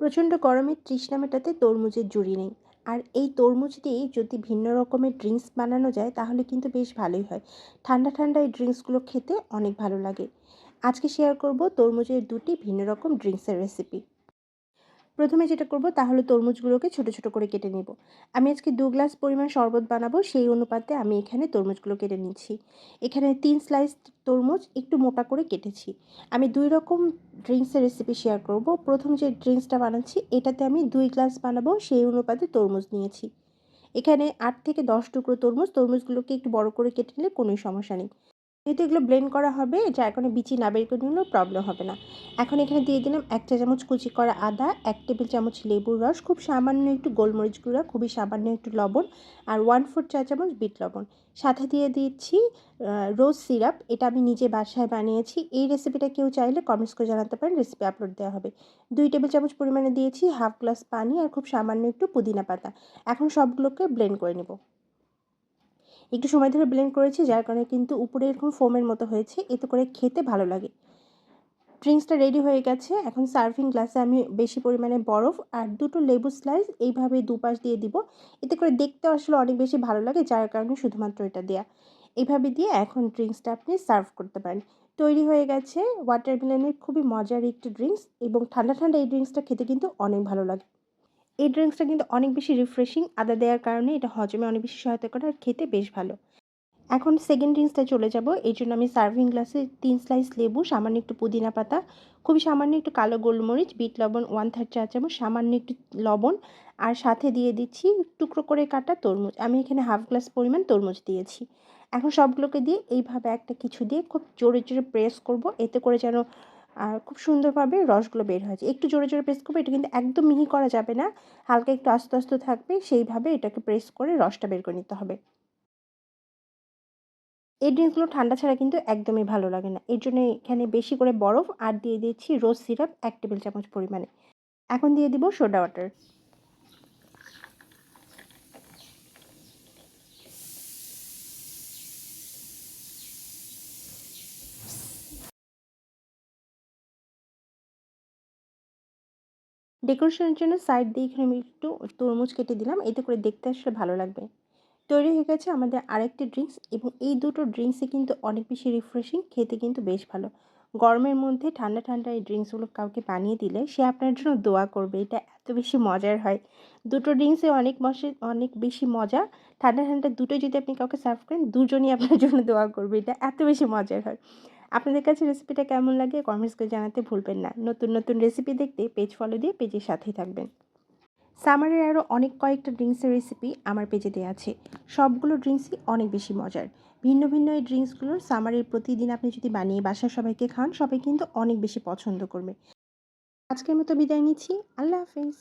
প্রচণ্ড গরমে তৃষ্ণা মেটাতে তরমুজের জুড়ি নেই। আর এই তরমুজ দিয়েই যদি ভিন্ন রকমের ড্রিঙ্কস বানানো যায়, তাহলে কিন্তু বেশ ভালোই হয়। ঠান্ডা ঠান্ডা এই ড্রিঙ্কসগুলো খেতে অনেক ভালো লাগে। আজকে শেয়ার করব তরমুজের দুটি ভিন্ন রকম ড্রিঙ্কসের রেসিপি। প্রথমে যেটা করব, তাহলে তরমুজগুলোকে ছোট ছোট করে কেটে নেব। আমি আজকে দু গ্লাস পরিমাণ শরবত বানাবো, সেই অনুপাতে আমি এখানে তরমুজগুলো কেটে নিচ্ছি। এখানে তিন স্লাইস তরমুজ একটু মোটা করে কেটেছি। আমি দুই রকম ড্রিঙ্কসের রেসিপি শেয়ার করব। প্রথম যে ড্রিঙ্কসটা বানাচ্ছি, এটাতে আমি দুই গ্লাস বানাবো, সেই অনুপাতে তরমুজ নিয়েছি। এখানে আট থেকে দশ টুকরো তরমুজ, তরমুজগুলোকে একটু বড় করে কেটে নিলে কোনোই সমস্যা নেই। যেহেতু এগুলো ব্লেন্ড করা হবে যার কারণে বিচি না বের করে নিলেও প্রবলেম হবে না। এখন এখানে দিয়ে দিলাম এক চা চামচ কুচি করা আদা, এক টেবিল চামচ লেবুর রস, খুব সামান্য একটু গোলমরিচ গুঁড়া, খুবই সামান্য একটু লবণ আর ওয়ান ফোর চা চামচ বিট লবণ। সাথে দিয়ে দিচ্ছি রোজ সিরাপ এটা আমি নিজে বাসায় বানিয়েছি। এই রেসিপিটা কেউ চাইলে কমেন্টস করে জানাতে পারেন রেসিপি আপলোড দেওয়া হবে। দুই টেবিল চামচ পরিমাণে দিয়েছি হাফ গ্লাস পানি আর খুব সামান্য একটু পুদিনা পাতা। এখন সবগুলোকে ব্লেন্ড করে নেব। একটু সময় ধরে ব্লেন্ড করেছি, যার কারণে কিন্তু উপরে এরকম ফোমের মতো হয়েছে। এতে করে খেতে ভালো লাগে। ড্রিঙ্কসটা রেডি হয়ে গেছে। এখন সার্ভিং গ্লাসে আমি বেশি পরিমাণে বরফ আর দুটো লেবু স্লাইস এইভাবে দুপাশ দিয়ে দিব। এতে করে দেখতে আসলে অনেক বেশি ভালো লাগে, যার কারণে শুধুমাত্র এটা দেয়া। এইভাবে দিয়ে এখন ড্রিঙ্কসটা আপনি সার্ভ করতে পারেন। তৈরি হয়ে গেছে। ওয়াটারমেলনের খুবই মজার একটি ড্রিঙ্কস এবং ঠান্ডা ঠান্ডা এই ড্রিঙ্কসটা খেতে কিন্তু অনেক ভালো লাগে। এই ড্রিঙ্কসটা কিন্তু অনেক বেশি রিফ্রেশিং আদা দেওয়ার কারণে এটা হজমে অনেক বেশি সহায়তা করে আর খেতে বেশ ভালো। এখন সেকেন্ড ড্রিঙ্কসটা চলে যাব এই জন্য আমি সার্ভিং গ্লাসে তিন স্লাইস লেবু, সামান্য একটু পুদিনা পাতা, খুবই সামান্য একটু কালো গোলমরিচ, বিট, লবণ ওয়ান থার্ড চা চামচ, সামান্য একটু লবণ, আর সাথে দিয়ে দিচ্ছি টুকরো করে কাটা তরমুজ। আমি এখানে হাফ গ্লাস পরিমাণ তরমুজ দিয়েছি। এখন সবগুলোকে দিয়ে এইভাবে একটা কিছু দিয়ে খুব জোরে জোরে প্রেস করব, এতে করে যেন আর খুব সুন্দরভাবে রসগুলো বের হয়েছে। একটু জোরে জোরে প্রেস করবে, এটা কিন্তু একদম মিহি করা যাবে না। হালকা একটু আস্তে আস্তে থাকবে, সেইভাবে এটাকে প্রেস করে রসটা বের করে নিতে হবে। এই ড্রিঙ্কসগুলো ঠান্ডা ছাড়া কিন্তু একদমই ভালো লাগে না। এর জন্য এখানে বেশি করে বরফ আর দিয়ে দিচ্ছি রোজ সিরাপ এক টেবিল চামচ পরিমাণে। এখন দিয়ে দিব সোডা ওয়াটার ডেকোরেশনের জন্য সাইড দিয়ে এখানে আমি একটু তরমুজ কেটে দিলাম। এতে করে দেখতে আসলে ভালো লাগবে। তৈরি হয়ে গেছে আমাদের আরেকটি ড্রিঙ্কস এবং এই দুটো ড্রিঙ্কসে কিন্তু অনেক বেশি রিফ্রেশিং খেতে কিন্তু বেশ ভালো। গরমের মধ্যে ঠান্ডা ঠান্ডা এই ড্রিঙ্কসগুলো কাউকে বানিয়ে দিলে সে আপনার জন্য দোয়া করবে, এটা এত বেশি মজার হয়। দুটো ড্রিঙ্কসে অনেক মশে, অনেক বেশি মজা। ঠান্ডা ঠান্ডা দুটো যদি আপনি কাউকে সার্ভ করেন, দুজনই আপনার জন্য দোয়া করবে, এটা এত বেশি মজার হয়। আপনাদের কাছে রেসিপিটা কেমন লাগে কমেন্টস করে জানাতে ভুলবেন না। নতুন নতুন রেসিপি দেখতে পেজ ফলো দিয়ে পেজের সাথেই থাকবেন। সামারের আরও অনেক কয়েকটা ড্রিঙ্কসের রেসিপি আমার পেজে দেওয়া আছে। সবগুলো ড্রিঙ্কসই অনেক বেশি মজার। ভিন্ন ভিন্ন এই ড্রিঙ্কসগুলো সামারের প্রতিদিন আপনি যদি বানিয়ে বাসার সবাইকে খান, সবাই কিন্তু অনেক বেশি পছন্দ করবে। আজকের মতো বিদায় নিচ্ছি। আল্লাহ হাফিজ।